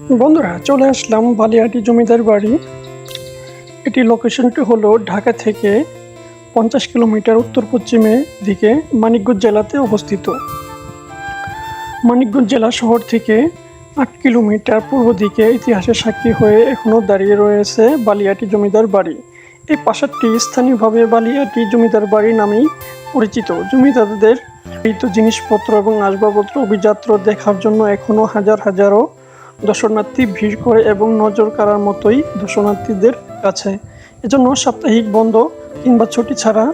বন্ধুরা, চলে আসলাম বালিয়াটি জমিদার বাড়ি। এটি লোকেশনটি হলো ঢাকা থেকে পঞ্চাশ কিলোমিটার উত্তর পশ্চিমে, দিকে মানিকগঞ্জ জেলাতে অবস্থিত। মানিকগঞ্জ জেলা শহর থেকে আট কিলোমিটার পূর্ব দিকে ইতিহাসের সাক্ষী হয়ে এখনও দাঁড়িয়ে রয়েছে বালিয়াটি জমিদার বাড়ি। এই প্রাসাদটি স্থানীয়ভাবে বালিয়াটি জমিদার বাড়ি নামেই পরিচিত। জমিদারদের জিনিসপত্র এবং আসবাবপত্র অভিযাত্র দেখার জন্য এখনও হাজার হাজারো দর্শনার্থী ভিড় করে এবং নজর কাড়ার মতোই দর্শনার্থীদের কাছে। এজন্য সাপ্তাহিক বন্ধ কিংবা ছুটি ছাড়া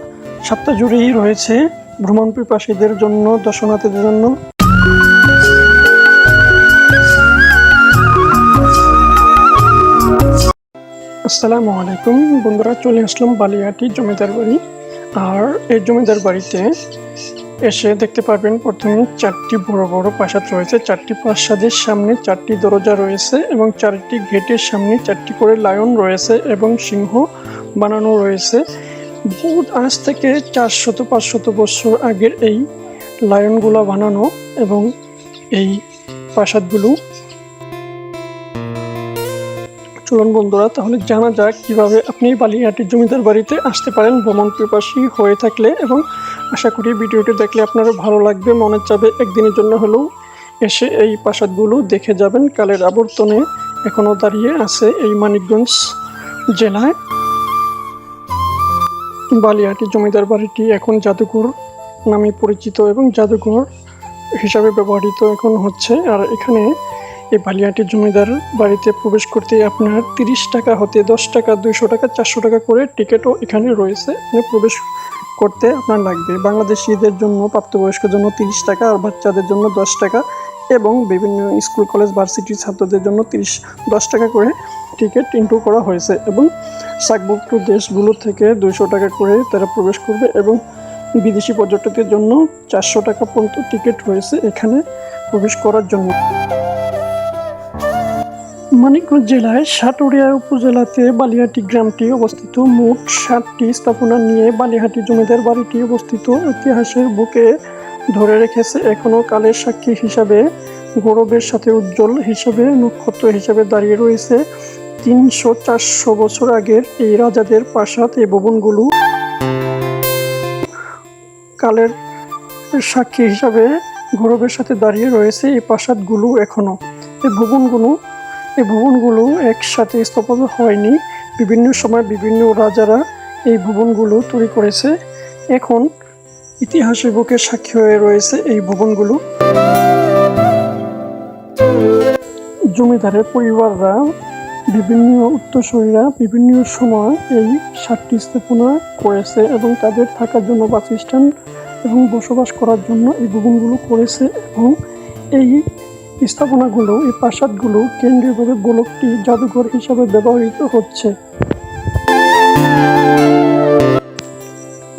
সপ্তাহ জুড়েই রয়েছে ভ্রমণ পিপাসীদের জন্য, দর্শনার্থীদের জন্য। আসসালামু আলাইকুম। বন্ধুরা, চলে আসলাম বালিয়াটি জমিদার বাড়ি। আর এই জমিদার বাড়িতে এসে দেখতে পারবেন প্রথমে চারটি বড় বড় প্রাসাদ রয়েছে। চারটি প্রাসাদের সামনে চারটি দরজা রয়েছে এবং চারটি গেটের সামনে চারটি করে লায়ন রয়েছে এবং সিংহ বানানো রয়েছে। বহুত আজ থেকে চারশত পাঁচশত বছর আগের এই লায়নগুলো বানানো এবং এই প্রাসাদগুলো চলুন বন্ধুরা, তাহলে জানা যাক কীভাবে আপনি বালিয়াটির জমিদার বাড়িতে আসতে পারেন। ভ্রমণ পিপাসী হয়ে থাকলে এবং আশা করি ভিডিওটি দেখলে আপনারও ভালো লাগবে। মনে চাবে একদিনের জন্য হলেও এসে এই প্রাসাদগুলো দেখে যাবেন। কালের আবর্তনে এখনও দাঁড়িয়ে আছে এই মানিকগঞ্জ জেলায় বালিয়াটি জমিদার বাড়িটি এখন জাদুঘর নামে পরিচিত এবং জাদুঘর হিসাবে ব্যবহৃত এখন হচ্ছে। আর এখানে এই বালিয়াটি জমিদার বাড়িতে প্রবেশ করতে আপনার তিরিশ টাকা হতে দশ টাকা, দুইশো টাকা, চারশো টাকা করে টিকিটও এখানে রয়েছে। প্রবেশ করতে আপনার লাগবে। বাংলাদেশিদের জন্য প্রাপ্তবয়স্কের জন্য তিরিশ টাকা আর বাচ্চাদের জন্য দশ টাকা এবং বিভিন্ন স্কুল, কলেজ ভার্সিটির ছাত্রদের জন্য তিরিশ, দশ টাকা করে টিকিট ইন্টু করা হয়েছে এবং সাকভুক্ত দেশগুলো থেকে দুইশো টাকা করে তারা প্রবেশ করবে এবং বিদেশি পর্যটকদের জন্য চারশো টাকা পর্যন্ত টিকিট রয়েছে এখানে প্রবেশ করার জন্য। মানিকগঞ্জ জেলায় সাটুরিয়া উপজেলাতে বালিহাটি গ্রামটি অবস্থিত। মোট সাতটি স্থাপনা নিয়ে বালিহাটি জমিদার বাড়িটি অবস্থিত। ইতিহাসের বুকে ধরে রেখেছে এখনও কালের সাক্ষী হিসাবে, গৌরবের সাথে উজ্জ্বল হিসাবে, নক্ষত্র হিসাবে দাঁড়িয়ে রয়েছে। তিনশো চারশো বছর আগের এই রাজাদের প্রাসাদ এই ভবনগুলো। কালের সাক্ষী হিসাবে গৌরবের সাথে দাঁড়িয়ে রয়েছে এই প্রাসাদগুলো এখনও। এই ভবনগুলো এই ভবনগুলো একসাথে স্থাপন হয়নি। বিভিন্ন সময় বিভিন্ন রাজারা এই ভবনগুলো তৈরি করেছে। এখন ইতিহাসের বুকে সাক্ষী হয়ে রয়েছে এই ভবনগুলো। জমিদারের পরিবাররা, বিভিন্ন উত্তরসূরিরা বিভিন্ন সময় এই সাতটি স্থাপনা করেছে এবং তাদের থাকার জন্য বাসস্ট্যান্ড এবং বসবাস করার জন্য এই ভবনগুলো করেছে এবং এই স্থাপনাগুলো এই প্রাসাদগুলো কেন্দ্রীয়ভাবে গোলকটি জাদুঘর হিসাবে ব্যবহৃত হচ্ছে।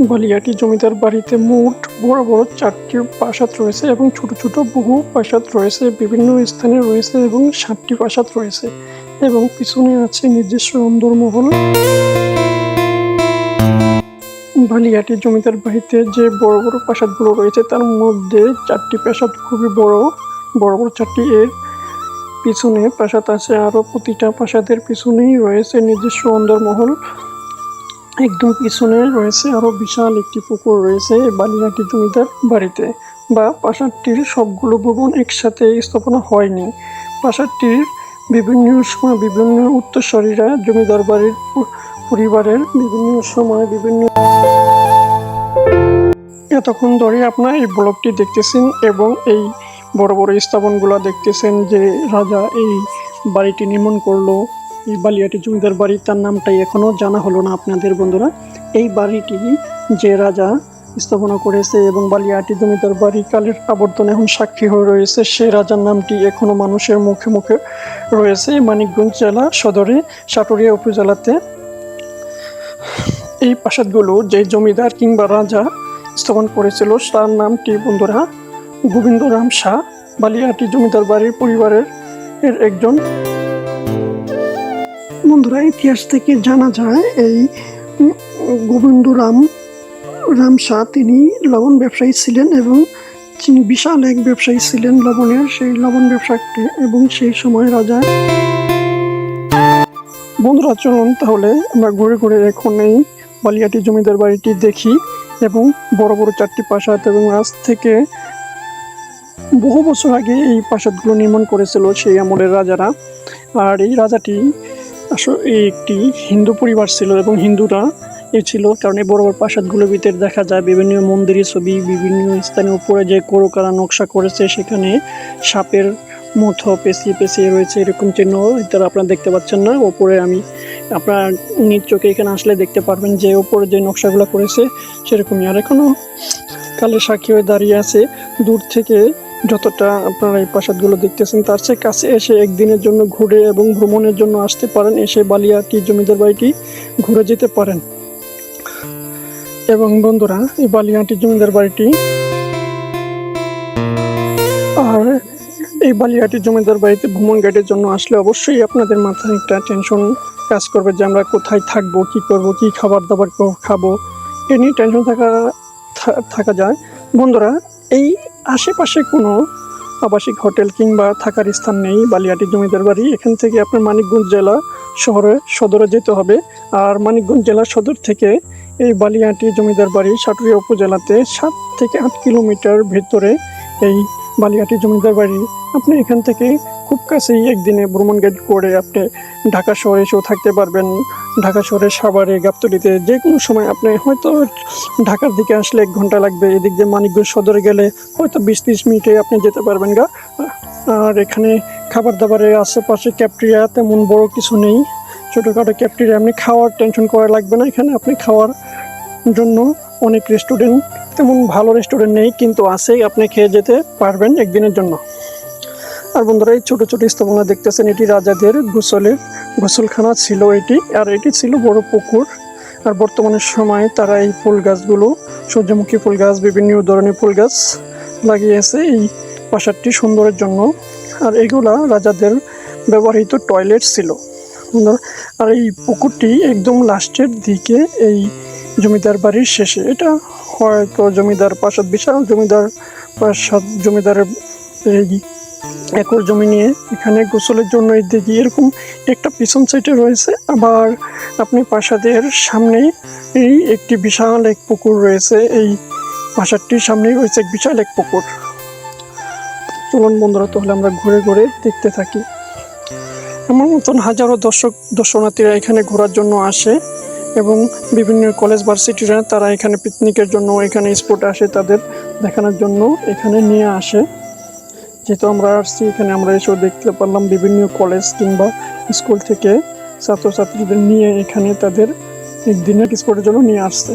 বালিয়াটি জমিদার বাড়িতে মোট বড় বড় চারটি প্রাসাদ রয়েছে এবং ছোট ছোট বহু প্রাসাদ রয়েছে, বিভিন্ন স্থানে রয়েছে এবং সাতটি প্রাসাদ রয়েছে এবং পিছনে আছে নিজস্ব অন্দরমহল বালিয়াটি জমিদার বাড়িতে যে বড় বড় প্রাসাদগুলো রয়েছে তার মধ্যে চারটি প্রাসাদ খুবই বড়। বড় বড় চারটি এর পিছনে প্রাসাদ আছে আরও প্রতিটা প্রাসাদের পিছনেই রয়েছে নিজস্ব অন্দরমহল একদম পিছনে রয়েছে আরও বিশাল একটি পুকুর রয়েছে এই বালিয়াটি জমিদার বাড়িতে বা প্রাসাদটির সবগুলো ভবন একসাথে স্থাপনা হয়নি। প্রাসাদটির বিভিন্ন সময় বিভিন্ন উত্তরস্বরীরা জমিদার বাড়ির পরিবারের বিভিন্ন সময় বিভিন্ন এতক্ষণ ধরে আপনার এই ব্লগটি দেখতেছেন এবং এই বড় বড় স্থাপনগুলো দেখতেছেন যে রাজা এই বাড়িটি নির্মাণ করল। এই বালিয়াটি জমিদার বাড়ি তার নামটাই এখনও জানা হলো না আপনাদের বন্ধুরা। এই বাড়িটি যে রাজা স্থাপনা করেছে এবং বালিয়াটি জমিদার বাড়ি কালের আবর্তন এখন সাক্ষী হয়ে রয়েছে, সে রাজার নামটি এখনও মানুষের মুখে মুখে রয়েছে। মানিকগঞ্জ জেলা সদরে সাটুরিয়া উপজেলাতে। এই প্রাসাদগুলো যে জমিদার কিংবা রাজা স্থাপন করেছিল, তার নামটি বন্ধুরা গোবিন্দরাম শাহ বালিয়াটি জমিদার বাড়ির পরিবারের এর একজন। বন্ধুরা ইতিহাস থেকে জানা যায় এই উম, গোবিন্দরাম রাম শাহ তিনি লবণ ব্যবসায়ী ছিলেন এবং তিনি বিশাল এক ব্যবসায়ী ছিলেন লবণের সেই লবণ ব্যবসাটি এবং সেই সময় রাজা। বন্ধুরা চলুন তাহলে আমরা ঘুরে ঘুরে এখন এই বালিয়াটি জমিদার বাড়িটি দেখি এবং বড় বড় চারটি প্রাসাদ এবং আজ থেকে বহু বছর আগে এই প্রাসাদগুলো নির্মাণ করেছিল সেই আমলের রাজারা। আর এই রাজাটি আসলে একটি হিন্দু পরিবার ছিল এবং হিন্দুরা এ ছিল, কারণ এই বড় বড় প্রাসাদগুলোর ভিতরে দেখা যায় বিভিন্ন মন্দিরের ছবি, বিভিন্ন স্থানের উপরে যে করকারা নকশা করেছে, সেখানে সাপের মতো পেঁচিয়ে পেঁচিয়ে রয়েছে এরকম চিহ্ন, তারা আপনারা দেখতে পাচ্ছেন না। ওপরে আমি আপনার নিজ চোখে এখানে আসলে দেখতে পারবেন যে ওপরে যে নকশাগুলো করেছে, সেরকমই। আর এখনও কালে সাক্ষী হয়ে দাঁড়িয়ে আছে। দূর থেকে যতটা আপনারা এই প্রাসাদগুলো দেখতেছেন, তার চেয়ে কাছে এসে একদিনের জন্য ঘুরে এবং ভ্রমণের জন্য আসতে পারেন, এসে বালিয়াটি জমিদার বাড়িটি ঘুরে যেতে পারেন। এবং বন্ধুরা, এই বালিয়াটি জমিদার বাড়িটি আর এই বালিয়াটি জমিদার বাড়িতে ভ্রমণ গাইডের জন্য আসলে অবশ্যই আপনাদের মাথায় একটা টেনশন কাজ করবে যে আমরা কোথায় থাকব, কি করব, কি খাবার দাবার খাব। এ নিয়ে টেনশন থাকা থাকা যায়। বন্ধুরা, এই আশেপাশে কোনো আবাসিক হোটেল কিংবা থাকার স্থান নেই, বালিয়াটি জমিদার বাড়ি। এখান থেকে আপনার মানিকগঞ্জ জেলা শহরে সদরে যেতে হবে। আর মানিকগঞ্জ জেলা সদর থেকে এই বালিয়াটি জমিদার বাড়ি সাটুরিয়া উপজেলাতে সাত থেকে আট কিলোমিটার ভেতরে এই বালিয়াটি জমিদার বাড়ি। আপনি এখান থেকে খুব কাছেই একদিনে ভ্রমণ গাইড করে আপনি ঢাকা শহরে এসেও থাকতে পারবেন। ঢাকা শহরের সাভারে, গাবতলিতে যে কোনো সময় আপনি হয়তো ঢাকার দিকে আসলে এক ঘণ্টা লাগবে, এদিক দিয়ে মানিকগঞ্জ সদরে গেলে হয়তো বিশ তিরিশ মিনিটে আপনি যেতে পারবেন গা। আর এখানে খাবার দাবারের আশেপাশে ক্যাপ্টেরিয়া তেমন বড় কিছু নেই। ছোটোখাটো ক্যাপ্টেরিয়া আপনি খাওয়ার টেনশন করা লাগবে না। এখানে আপনি খাওয়ার জন্য অনেক রেস্টুরেন্ট তেমন ভালো রেস্টুরেন্ট নেই, কিন্তু আছে আপনি খেয়ে যেতে পারবেন একদিনের জন্য। আর বন্ধুরা, এই ছোট ছোট স্থাপনা দেখতেছেন, এটি রাজাদের গোসলের গোসলখানা ছিল এটি, আর এটি ছিল বড় পুকুর। আর বর্তমানের সময় তারা এই ফুল গাছগুলো, সূর্যমুখী ফুল গাছ, বিভিন্ন ধরনের ফুল গাছ লাগিয়েছে এই প্রাসাদটি সুন্দরের জন্য। আর এগুলা রাজাদের ব্যবহৃত টয়লেট ছিল। আর এই পুকুরটি একদম লাস্টের দিকে এই জমিদার বাড়ির শেষে। এটা হয়তো জমিদার প্রাসাদ, বিশাল জমিদার প্রাসাদ, জমিদারের এই একর জমি নিয়ে এখানে গোসলের জন্য দিকে এরকম একটা পিছন সাইডে রয়েছে। আবার আপনি প্রাসাদের সামনে এই একটি বিশাল এক পুকুর রয়েছে। এই প্রাসাদটির সামনেই রয়েছে এক বিশাল এক পুকুর। চলুন বন্ধুরা, তাহলে আমরা ঘুরে ঘুরে দেখতে থাকি। আমার মতন হাজারো দর্শক, দর্শনার্থীরা এখানে ঘোরার জন্য আসে এবং বিভিন্ন কলেজ, ভার্সিটিরা তারা এখানে পিকনিকের জন্য, এখানে স্পটে আসে তাদের দেখানোর জন্য এখানে নিয়ে আসে। যেহেতু আমরা আসছি, এখানে আমরা এসেও দেখতে পারলাম বিভিন্ন কলেজ কিংবা স্কুল থেকে ছাত্রছাত্রীদের নিয়ে এখানে তাদের দিনের স্পোর্টের জন্য নিয়ে আসছে।